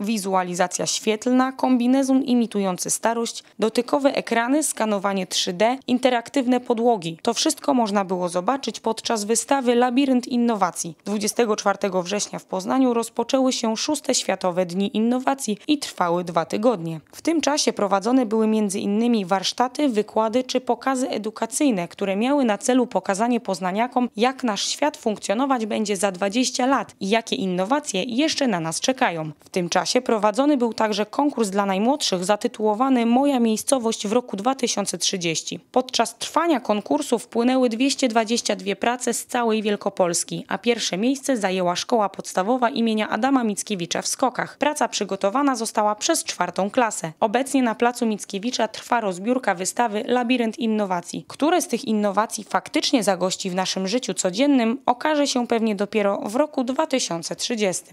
Wizualizacja świetlna, kombinezon imitujący starość, dotykowe ekrany, skanowanie 3D, interaktywne podłogi. To wszystko można było zobaczyć podczas wystawy Labirynt Innowacji. 24 września w Poznaniu rozpoczęły się szóste Światowe Dni Innowacji i trwały dwa tygodnie. W tym czasie prowadzone były m.in. warsztaty, wykłady czy pokazy edukacyjne, które miały na celu pokazanie poznaniakom, jak nasz świat funkcjonować będzie za 20 lat i jakie innowacje jeszcze na nas czekają. W tym czasie czasie prowadzony był także konkurs dla najmłodszych zatytułowany Moja miejscowość w roku 2030. Podczas trwania konkursu wpłynęły 222 prace z całej Wielkopolski, a pierwsze miejsce zajęła szkoła podstawowa imienia Adama Mickiewicza w Skokach. Praca przygotowana została przez czwartą klasę. Obecnie na placu Mickiewicza trwa rozbiórka wystawy Labirynt Innowacji. Które z tych innowacji faktycznie zagości w naszym życiu codziennym okaże się pewnie dopiero w roku 2030.